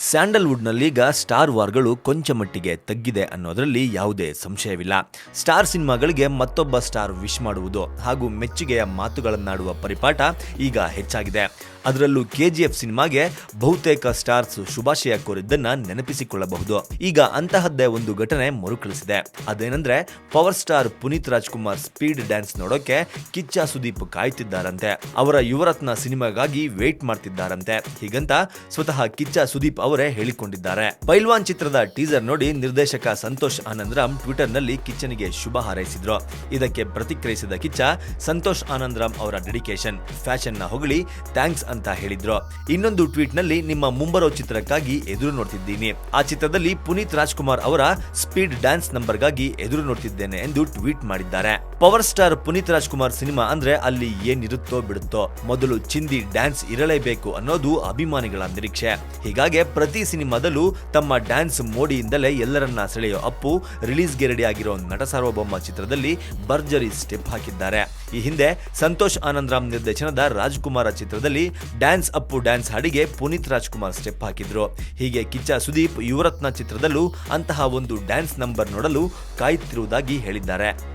ಸ್ಯಾಂಡಲ್ವುಡ್ನಲ್ಲೀಗ star ವಾರ್ಗಳು ಕೊಂಚ ಮಟ್ಟಿಗೆ ತಗ್ಗಿದೆ ಅನ್ನೋದರಲ್ಲಿ ಯಾವುದೇ ಸಂಶಯವಿಲ್ಲ. ಸ್ಟಾರ್ ಸಿನಿಮಾಗಳಿಗೆ ಮತ್ತೊಬ್ಬ ಸ್ಟಾರ್ ವಿಶ್ ಮಾಡುವುದು ಹಾಗೂ ಮೆಚ್ಚುಗೆಯ ಮಾತುಗಳನ್ನಾಡುವ ಪರಿಪಾಠ ಈಗ ಹೆಚ್ಚಾಗಿದೆ. ಅದರಲ್ಲೂ ಕೆಜಿಎಫ್ ಸಿನಿಮಾಗೆ ಬಹುತೇಕ ಸ್ಟಾರ್ಸ್ ಶುಭಾಶಯ ಕೋರಿದ್ದನ್ನ ನೆನಪಿಸಿಕೊಳ್ಳಬಹುದು. ಈಗ ಅಂತಹದ್ದೇ ಒಂದು ಘಟನೆ ಮರುಕಳಿಸಿದೆ. ಅದೇನೆಂದ್ರೆ, power star Puneeth Rajkumar speed dance ನೋಡೋಕೆ ಕಿಚ್ಚ ಸುದೀಪ್ ಕಾಯ್ತಿದ್ದಾರಂತೆ. ಅವರ ಯುವರತ್ನ ಸಿನಿಮಾಗಾಗಿ ವೇಟ್ ಮಾಡ್ತಿದ್ದಾರಂತೆ. ಹೀಗಂತ ಸ್ವತಃ ಕಿಚ್ಚ ಸುದೀಪ್ ಅವರೇ ಹೇಳಿಕೊಂಡಿದ್ದಾರೆ. ಪೈಲ್ವಾನ್ ಚಿತ್ರದ ಟೀಸರ್ ನೋಡಿ ನಿರ್ದೇಶಕ ಸಂತೋಷ್ ಆನಂದ್ರಾಮ್ ಟ್ವಿಟರ್ನಲ್ಲಿ ಕಿಚ್ಚನಿಗೆ ಶುಭ ಹಾರೈಸಿದ್ರು. ಇದಕ್ಕೆ ಪ್ರತಿಕ್ರಿಯಿಸಿದ ಕಿಚ್ಚ, ಸಂತೋಷ್ ಆನಂದ್ರಾಮ್ ಅವರ ಡೆಡಿಕೇಶನ್ ಫ್ಯಾಷನ್ನ ಹೊಗಳಿ, ಥ್ಯಾಂಕ್ಸ್ ಅಂತ ಹೇಳಿದ್ರು. ಇನ್ನೊಂದು ಟ್ವೀಟ್ನಲ್ಲಿ ನಿಮ್ಮ ಮುಂಬರೋ ಚಿತ್ರಕ್ಕಾಗಿ ಎದುರು ನೋಡ್ತಿದ್ದೀನಿ. ಆ ಚಿತ್ರದಲ್ಲಿ ಪುನೀತ್ ರಾಜ್ಕುಮಾರ್ ಅವರ ಸ್ಪೀಡ್ ಡ್ಯಾನ್ಸ್ ನಂಬರ್ಗಾಗಿ ಎದುರು ನೋಡ್ತಿದ್ದೇನೆ ಎಂದು ಟ್ವೀಟ್ ಮಾಡಿದ್ದಾರೆ. Power star Puneeth Rajkumar cinema ಅಂದ್ರೆ ಅಲ್ಲಿ ಏನಿರುತ್ತೋ ಬಿಡುತ್ತೋ, ಮೊದಲು ಚಿಂದಿ ಡ್ಯಾನ್ಸ್ ಇರಲೇಬೇಕು ಅನ್ನೋದು ಅಭಿಮಾನಿಗಳ ನಿರೀಕ್ಷೆ. ಹೀಗಾಗಿ ಪ್ರತಿ ಸಿನಿಮಾದಲ್ಲೂ ತಮ್ಮ ಡ್ಯಾನ್ಸ್ ಮೋಡಿಯಿಂದಲೇ ಎಲ್ಲರನ್ನ ಸೆಳೆಯೋ ಅಪ್ಪು ರಿಲೀಸ್ಗೆ ರೆಡಿ ಆಗಿರೋ ನಟ ಸಾರ್ವಭೌಮ ಚಿತ್ರದಲ್ಲಿ ಭರ್ಜರಿ ಸ್ಟೆಪ್ ಹಾಕಿದ್ದಾರೆ. ಈ ಹಿಂದೆ ಸಂತೋಷ್ ಆನಂದ್ ರಾಮ್ ನಿರ್ದೇಶನದ ರಾಜ್ಕುಮಾರ ಚಿತ್ರದಲ್ಲಿ ಡ್ಯಾನ್ಸ್ ಅಪ್ಪು ಡ್ಯಾನ್ಸ್ ಹಾಡಿಗೆ ಪುನೀತ್ ರಾಜ್ಕುಮಾರ್ ಸ್ಟೆಪ್ ಹಾಕಿದ್ರು. ಹೀಗೆ ಕಿಚ್ಚ ಸುದೀಪ್ ಯುವರತ್ನ ಚಿತ್ರದಲ್ಲೂ ಅಂತಹ ಒಂದು ಡ್ಯಾನ್ಸ್ ನಂಬರ್ ನೋಡಲು ಕಾಯುತ್ತಿರುವುದಾಗಿ ಹೇಳಿದ್ದಾರೆ.